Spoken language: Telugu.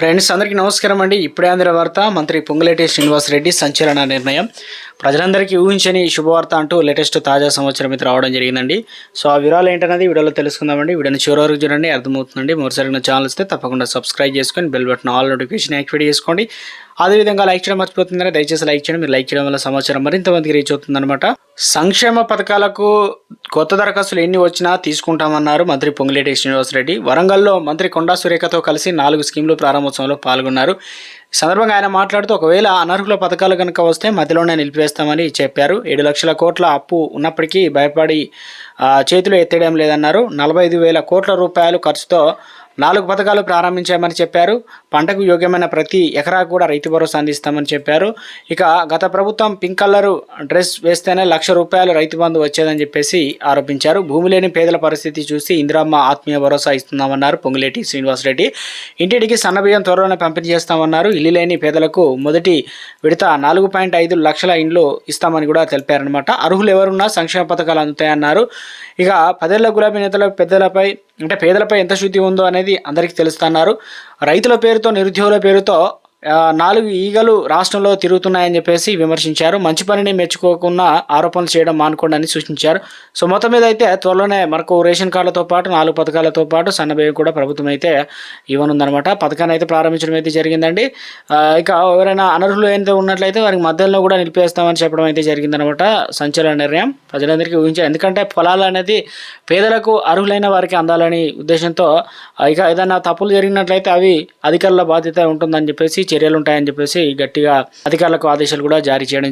ఫ్రెండ్స్ అందరికీ నమస్కారం అండి. ఇప్పుడే అందిన వార్త మంత్రి పొంగులేటి శ్రీనివాసరెడ్డి సంచలన నిర్ణయం. ప్రజలందరికీ ఊహించని శుభవార్త అంటూ లేటెస్ట్ తాజా సంవత్సరం అయితే రావడం జరిగిందండి. సో ఆ వివరాలు ఏంటనేది వీడియోలో తెలుసుకుందామండి. వీడియోని చివరి వరకు చూడండి అర్థమవుతుందండి. మరోసారి నా ఛానల్ వస్తే తప్పకుండా సబ్స్క్రైబ్ చేసుకొని bell button all notification activate చేసుకోండి. అదేవిధంగా లైక్ చేయడం మర్చిపోతుందని దయచేసి లైక్ చేయండి. మీరు లైక్ చేయడం వల్ల సమాచారం మరింత మందికి రీచ్ అవుతుందన్నమాట. సంక్షేమ పథకాలకు కొత్త దరఖాస్తులు ఎన్ని వచ్చినా తీసుకుంటామన్నారు మంత్రి పొంగిలేటి శ్రీనివాసరెడ్డి. వరంగల్లో మంత్రి కొండా సురేఖతో కలిసి నాలుగు స్కీములు ప్రారంభోత్సవంలో పాల్గొన్నారు. ఈ సందర్భంగా ఆయన మాట్లాడుతూ ఒకవేళ అనర్హుల పథకాలు కనుక వస్తే మధ్యలోనే నిలిపివేస్తామని చెప్పారు. ఏడు లక్షల కోట్ల అప్పు ఉన్నప్పటికీ భయపడి చేతిలో చేతులు ఎత్తేయడం లేదన్నారు. నలభై ఐదు వేల కోట్ల రూపాయలు ఖర్చుతో నాలుగు పథకాలు ప్రారంభించామని చెప్పారు. పంటకు యోగ్యమైన ప్రతి ఎకరా కూడా రైతు భరోసా అందిస్తామని చెప్పారు. ఇక గత ప్రభుత్వం పింక్ కలర్ డ్రెస్ వేస్తేనే లక్ష రూపాయలు రైతు బంధు వచ్చేదని చెప్పేసి ఆరోపించారు. భూమి లేని పేదల పరిస్థితి చూసి ఇందిరమ్మ ఆత్మీయ భరోసా ఇస్తున్నామన్నారు పొంగులేటి శ్రీనివాసరెడ్డి ఇంటింటికి సన్నబియ్యం త్వరలోనే పంపిణీ చేస్తామన్నారు. ఇల్లు లేని పేదలకు మొదటి విడత నాలుగు పాయింట్ ఐదు లక్షల ఇండ్లు ఇస్తామని కూడా తెలిపారనమాట అర్హులు ఎవరున్నా సంక్షేమ పథకాలు అందుతాయన్నారు. ఇక పదేళ్ళ గులాబీ నేతల పెద్దలపై అంటే పేదలపై ఎంత శుద్ధి ఉందో అనేది అందరికీ తెలుస్తున్నారు. రైతుల పేరుతో నిరుద్యోగుల పేరుతో నాలుగు ఈగలు రాష్ట్రంలో తిరుగుతున్నాయని చెప్పేసి విమర్శించారు. మంచి పనిని మెచ్చుకోకుండా ఆరోపణలు చేయడం మానుకోండి అని సూచించారు. సో మొత్తం మీద అయితే త్వరలోనే మనకు రేషన్ కార్డులతో పాటు నాలుగు పథకాలతో పాటు సన్నబియ్యం కూడా ప్రభుత్వం అయితే ఇవ్వనుందనమాట పథకాన్ని అయితే ప్రారంభించడం అయితే జరిగిందండి. ఇక ఎవరైనా అనర్హులు అయితే ఉన్నట్లయితే వారికి మధ్యలో కూడా నిలిపేస్తామని చెప్పడం అయితే జరిగిందనమాట సంచలన నిర్ణయం ప్రజలందరికీ ఊహించారు. ఎందుకంటే పొలాలు అనేది పేదలకు అర్హులైన వారికి అందాలని ఉద్దేశంతో ఇక ఏదైనా తప్పులు జరిగినట్లయితే అవి అధికారుల బాధ్యత ఉంటుందని చెప్పేసి చర్యలు ఉంటాయని చెప్పేసి గట్టిగా అధికారులకు ఆదేశాలు కూడా జారీ చేయడం